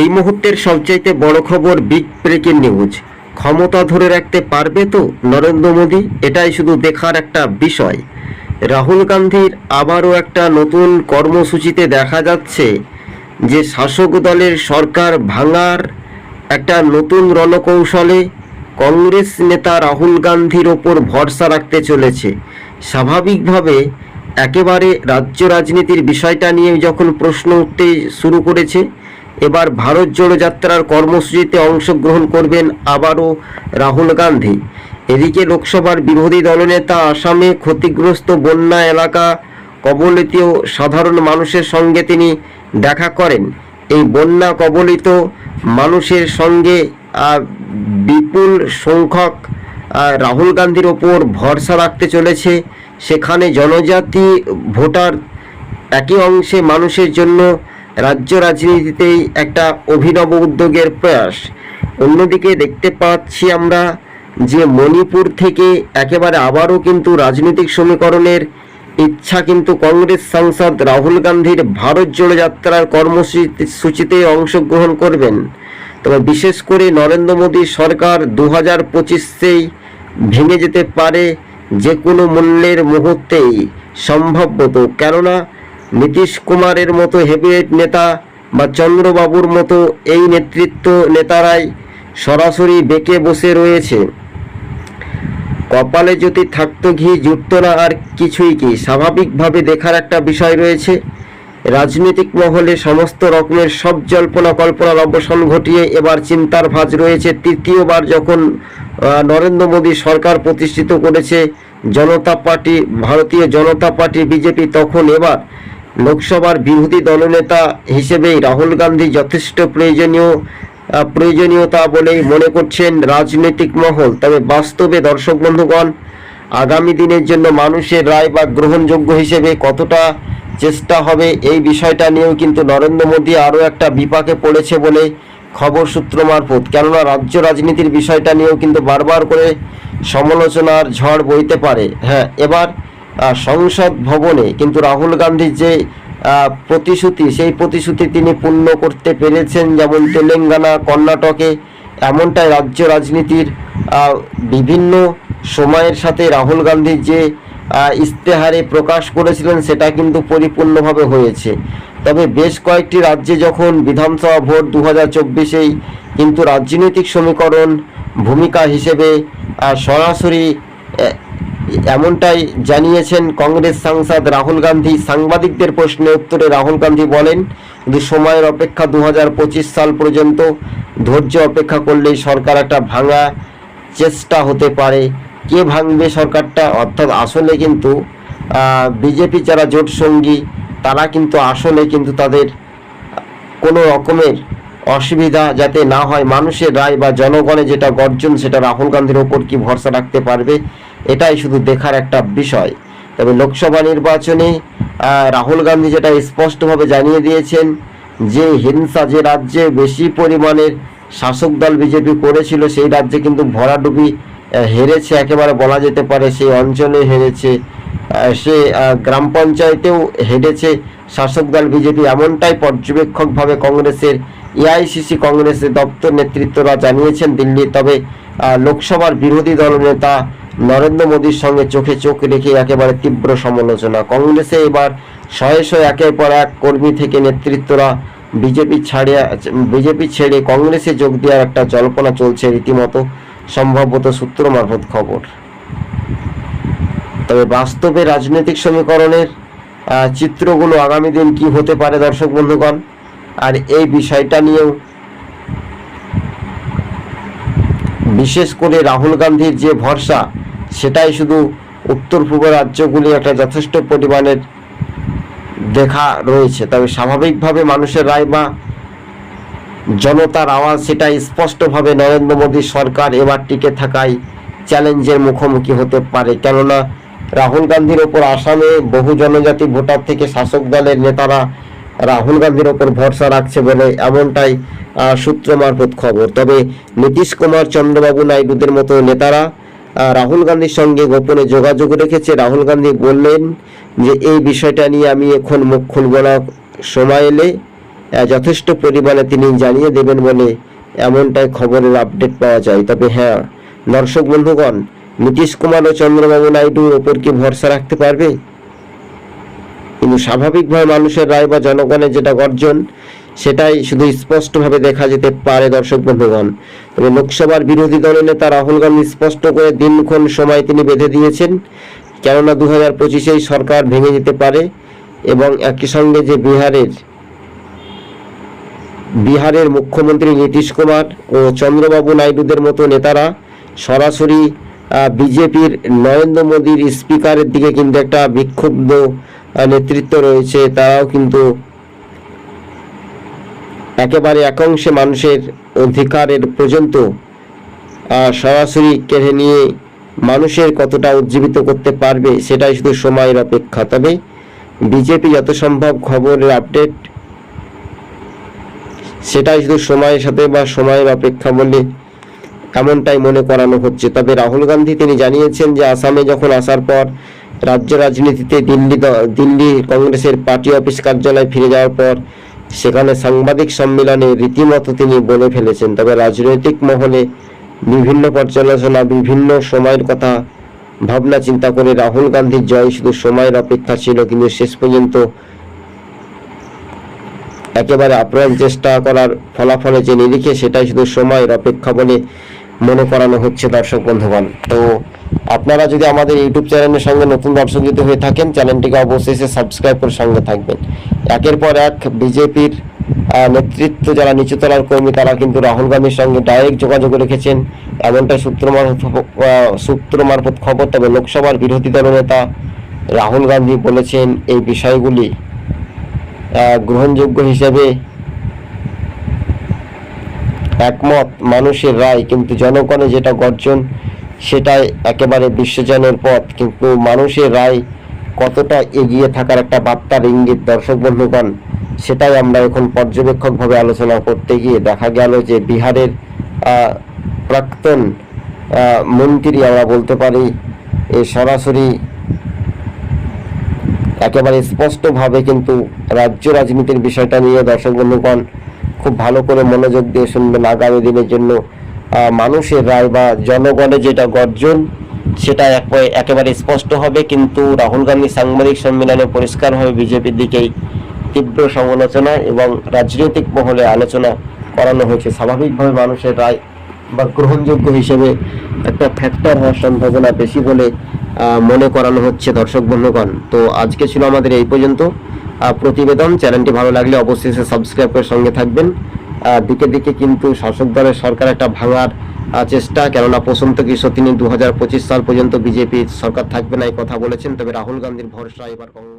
এই মুহূর্তের সবচাইতে বড় খবর বিগ ব্রেকিং নিউজ ক্ষমতা ধরে রাখতে পারবে তো নরেন্দ্র মোদী? এটাই শুধু দেখার একটা বিষয়। রাহুল গান্ধীর আবারও একটা নতুন কর্মসূচিতে দেখা যাচ্ছে যে শাসক দলের সরকার ভাঙার একটা নতুন রণকৌশলে কংগ্রেস নেতা রাহুল গান্ধীর ওপর ভরসা রাখতে চলেছে। স্বাভাবিকভাবে একেবারে রাজ্য রাজনীতির বিষয়টা নিয়ে যখন প্রশ্ন উঠতে শুরু করেছে এবার ভারত জোড়ো যাত্রার কর্মসূচিতে অংশগ্রহণ করবেন আবারও রাহুল গান্ধী। এদিকে লোকসভার বিরোধী দলনেতা আসামে ক্ষতিগ্রস্ত বন্যা এলাকা কবলিত সাধারণ মানুষের সঙ্গে তিনি দেখা করেন। এই বন্যা কবলিত মানুষের সঙ্গে বিপুল সংখ্যক রাহুল গান্ধীর ওপর ভরসা রাখতে চলেছে। সেখানে জনজাতি, ভোটার, একই অংশে মানুষের জন্য রাজ্য রাজনীতিতেই একটা অভিনব উদ্যোগের প্রয়াস। অন্যদিকে দেখতে পাচ্ছি আমরা যে মণিপুর থেকে একেবারে আবারও কিন্তু রাজনৈতিক সমীকরণের ইচ্ছা কিন্তু কংগ্রেস সাংসদ রাহুল গান্ধীর ভারত জোড়ো যাত্রার কর্মসূচিতে অংশগ্রহণ করবেন। তবে বিশেষ করে নরেন্দ্র মোদী সরকার দু হাজার পঁচিশেই ভেঙে যেতে পারে যে কোনো মূল্যের মুহূর্তেই সম্ভবত। কেননা নীতিশ কুমারের মতো হেভিওয়েট নেতা বা চন্দ্রবাবুর মতো এই নেতৃত্ব নেতারাই সরাসরি বেঁকে বসে রয়েছে। কপালে যদি থাকতো ঘি জুটতো না আর কিছুই কি? স্বাভাবিকভাবে দেখার একটা বিষয় রয়েছে। রাজনৈতিক মহলে সমস্ত রকমের সব জল্পনা কল্পনার অবসান ঘটিয়ে এবার চিন্তার ভাঁজ রয়েছে। তৃতীয়বার যখন নরেন্দ্র মোদী সরকার প্রতিষ্ঠিত করেছে, জনতা পার্টি, ভারতীয় জনতা পার্টি, বিজেপি, তখন এবার লোকসভার বিরোধী দলনেতা হিসেবেই রাহুল গান্ধী যথেষ্ট প্রয়োজনীয় প্রয়োজনীয়তা বলেই মনে করছেন রাজনৈতিক মহল। তবে বাস্তবে দর্শক বন্ধুগণ, আগামী দিনের জন্য মানুষের রায় বা গ্রহণযোগ্য হিসেবে কতটা চেষ্টা হবে এই বিষয়টা নিয়েও কিন্তু নরেন্দ্র মোদী আরও একটা বিপাকে পড়েছে বলে খবর সূত্র মারফত। কেননা রাজ্য রাজনীতির বিষয়টা নিয়েও কিন্তু বারবার করে সমালোচনার ঝড় বইতে পারে। হ্যাঁ এবার সংসদ ভবনে, কিন্তু রাহুল গান্ধীর যে প্রতিশ্রুতি, সেই প্রতিশ্রুতি তিনি পূর্ণ করতে পেরেছেন যেমন তেলেঙ্গানা, কর্ণাটকে, এমনটাই রাজ্য রাজনীতির বিভিন্ন সময়ের সাথে রাহুল গান্ধীর যে ইস্তেহারে প্রকাশ করেছিলেন সেটা কিন্তু পরিপূর্ণভাবে হয়েছে। তবে বেশ কয়েকটি রাজ্যে যখন বিধানসভা ভোট দু হাজার চব্বিশেই কিন্তু রাজনৈতিক সমীকরণ ভূমিকা হিসেবে সরাসরি এমনটাই জানিয়েছেন কংগ্রেস সাংসদ রাহুল গান্ধী। সাংবাদিকদের প্রশ্নের উত্তরে রাহুল গান্ধী বলেন কিন্তু সময়ের অপেক্ষা দু হাজার পঁচিশ সাল পর্যন্ত ধৈর্য অপেক্ষা করলেই সরকার একটা ভাঙা চেষ্টা হতে পারে। কে ভাঙবে সরকারটা? অর্থাৎ আসলে কিন্তু বিজেপি যারা জোট সঙ্গী, তারা কিন্তু আসলে কিন্তু তাদের কোনো রকমের অসুবিধা যাতে না হয়। মানুষের রায় বা জনগণের যেটা গর্জন, সেটা রাহুল গান্ধীর ওপর কি ভরসা রাখতে পারবে? এটাই শুধু দেখার একটা বিষয়। তবে লোকসভা নির্বাচনে রাহুল গান্ধী যেটা স্পষ্টভাবে জানিয়ে দিয়েছেন যে হিংসা যে রাজ্যে বেশি পরিমাণের শাসক দল বিজেপি করেছিল, সেই রাজ্যে কিন্তু ভরাডুবি হেরেছে, একেবারে বলা যেতে পারে সেই অঞ্চলে হেরেছে সে গ্রাম পঞ্চায়েতেও হেরেছে শাসক দল বিজেপি। এমনটাই পর্যবেক্ষকভাবে কংগ্রেসের, এআইসিসি কংগ্রেসের দপ্তর নেতৃত্বরা জানিয়েছেন দিল্লি তবে লোকসভার বিরোধী দল নেতা নরেন্দ্র মোদীর সঙ্গে চোখে চোখ রেখে একেবারে তীব্র সমালোচনা। কংগ্রেসে এবার শয়ে শয়ে একের পর এক কর্মী থেকে নেতৃত্বরা বিজেপি ছাড়িয়া, বিজেপি ছেড়ে কংগ্রেসে যোগ দেওয়ার একটা জল্পনা চলছে রীতিমতো। সম্ভবত সূত্র মারফত খবর। তবে বাস্তবে রাজনৈতিক সমীকরণের চিত্রগুলো আগামী দিন কি হতে পারে দর্শক বন্ধুগণ? আর এই বিষয়টা নিয়েও বিশেষ করে রাহুল গান্ধীর যে ভরসা সেটাই শুধু উত্তর পূর্ব রাজ্যগুলি একটা যথেষ্ট পরিমাণের দেখা রয়েছে। তবে স্বাভাবিকভাবে মানুষের রায় বা জনতার আওয়াজ সেটা স্পষ্টভাবে নরেন্দ্র মোদী সরকার এবার টিকে থাকায় চ্যালেঞ্জের মুখোমুখি হতে পারে। কেননা রাহুল গান্ধীর ওপর আসামে বহু জনজাতি ভোটার থেকে শাসক দলের নেতারা রাহুল গান্ধীর ওপর ভরসা রাখছে বলে এমনটাই সূত্র মারফত খবর। তবে নীতিশ কুমার, চন্দ্রবাবু নাইডুদের মতো নেতারা রাহুল গান্ধীর সঙ্গে গোপনে যোগাযোগ রেখেছে। রাহুল গান্ধী বললেন যে, এই বিষয়টা নিয়ে আমি এখন মুখ খুলব না। সময় এলে যথেষ্ট পরিমাণে তিনি জানিয়ে দেবেন বলে এমনটাই খবরের আপডেট পাওয়া যায়। তবে হ্যাঁ দর্শক বন্ধুগণ, নীতিশ কুমার ও চন্দ্রবাবু নাইডুর ওপর কি ভরসা রাখতে পারবে? কিন্তু স্বাভাবিকভাবে মানুষের রায় বা জনগণের যেটা গর্জন সেটাই শুধু স্পষ্টভাবে দেখা যেতে পারে দর্শক বন্ধুগণ। তবে লোকসভার বিরোধী দলের নেতা রাহুল গান্ধী স্পষ্ট করে দিনক্ষণ সময় তিনি বেঁধে দিয়েছেন, কেননা দু হাজার পঁচিশেই সরকার ভেঙে যেতে পারে এবং একই সঙ্গে যে বিহারের বিহারের মুখ্যমন্ত্রী নীতিশ কুমার ও চন্দ্রবাবু নাইডুদের মতো নেতারা সরাসরি বিজেপির নরেন্দ্র মোদীর স্পিকারের দিকে কিন্তু একটা বিক্ষুব্ধ নেতৃত্ব রয়েছে। তারাও কিন্তু একেবারে একাংশে মানুষের অধিকারের পর্যন্ত সরাসরি কেড়ে নিয়ে মানুষের কতটা উজ্জীবিত করতে পারবে সেটাই শুধু সময়ের অপেক্ষা। তবে বিজেপি যত সম্ভব খবরের আপডেট, সেটাই শুধু সময়ের সাথে বা সময়ের অপেক্ষা বলে এমনটাই মনে করানো হচ্ছে। তবে রাহুল গান্ধী তিনি জানিয়েছেন যে আসামে যখন আসার পর রাজ্য রাজনীতিতে দিল্লি দিল্লি কংগ্রেসের পার্টি অফিস কার্যালয়ে ফিরে যাওয়ার পর সেখানে সাংবাদিক সম্মেলনে রীতিমতো তিনি বলে ফেলেছেন, তবে রাজনৈতিক মহলে বিভিন্ন পর্যালোচনা, বিভিন্ন সময়ের কথা, ভাবনা চিন্তা করে রাহুল গান্ধীর জয় শুধু সময়ের অপেক্ষা ছিল কিন্তু শেষ পর্যন্ত একেবারে আপ্রাণ চেষ্টা করার ফলাফলে যে নিরিখে, সেটাই শুধু সময়ের অপেক্ষা বলে মনে করানো হচ্ছে দর্শক বন্ধুগণ। তো আপনারা যদি আমাদের ইউটিউব চ্যানেলের সঙ্গে নতুন দর্শক যদি হয়ে থাকেন, চ্যানেলটিকে অবশ্যই সাবস্ক্রাইব করে সঙ্গে থাকবেন। একের পর এক বিজেপির নেতৃত্ব যারা নিচুতলার কর্মী, তারা কিন্তু রাহুল গান্ধীর সঙ্গে ডাইরেক্ট যোগাযোগ রেখেছেন। এমনটা সূত্র মারফত সূত্র মারফত খবর। তবে লোকসভার বিরোধী দলনেতা রাহুল গান্ধী বলেছেন, এই বিষয়গুলি গ্রহণযোগ্য হিসেবে একমত মানুষের রায়, কিন্তু জনগণের যেটা গর্জন, সেটাই একেবারে বিশ্বজনের পথ। কিন্তু মানুষের রায় কতটা এগিয়ে থাকার একটা বার্তার ইঙ্গিত দর্শক বন্ধুগণ, সেটাই আমরা এখন পর্যবেক্ষকভাবে আলোচনা করতে গিয়ে দেখা গেল যে বিহারের প্রাক্তন মন্ত্রী আমরা বলতে পারি এই সরাসরি একেবারে স্পষ্টভাবে কিন্তু রাজ্য রাজনীতির বিষয়টা নিয়ে দর্শক বন্ধুগণ খুব ভালো করে মনোযোগ দিয়ে শুনবেন আগামী দিনের জন্য মানুষের রায় বা জনগণের যেটা গর্জন সেটা এক- একেবারে স্পষ্ট হবে, কিন্তু রাহুল গান্ধী সাংবাদিক সম্মেলনে পরিষ্কারভাবে বিজেপির দিকেই তীব্র সমালোচনা এবং রাজনৈতিক মহলে আলোচনা করানো হয়েছে। স্বাভাবিকভাবে মানুষের রায় বা গ্রহণযোগ্য হিসেবে একটা ফ্যাক্টর হওয়ার সম্ভাবনা বেশি বলে মনে করানো হচ্ছে দর্শক বন্ধুগণ। তো আজকে ছিল আমাদের এই পর্যন্ত। প্রতিবেদন, চ্যানেলটি ভালো লাগলে অবশ্যই সাবস্ক্রাইব করে সঙ্গে থাকবেন। দিকে দিকে কিন্তু শাসক দলের সরকার একটা ভাঙার চেষ্টা, কেননা প্রশান্ত কিশোর তিনি দু হাজার পঁচিশ সাল পর্যন্ত বিজেপি সরকার থাকবে না, এই কথা বলেছেন। তবে রাহুল গান্ধীর ভরসা এবার কংগ্রেস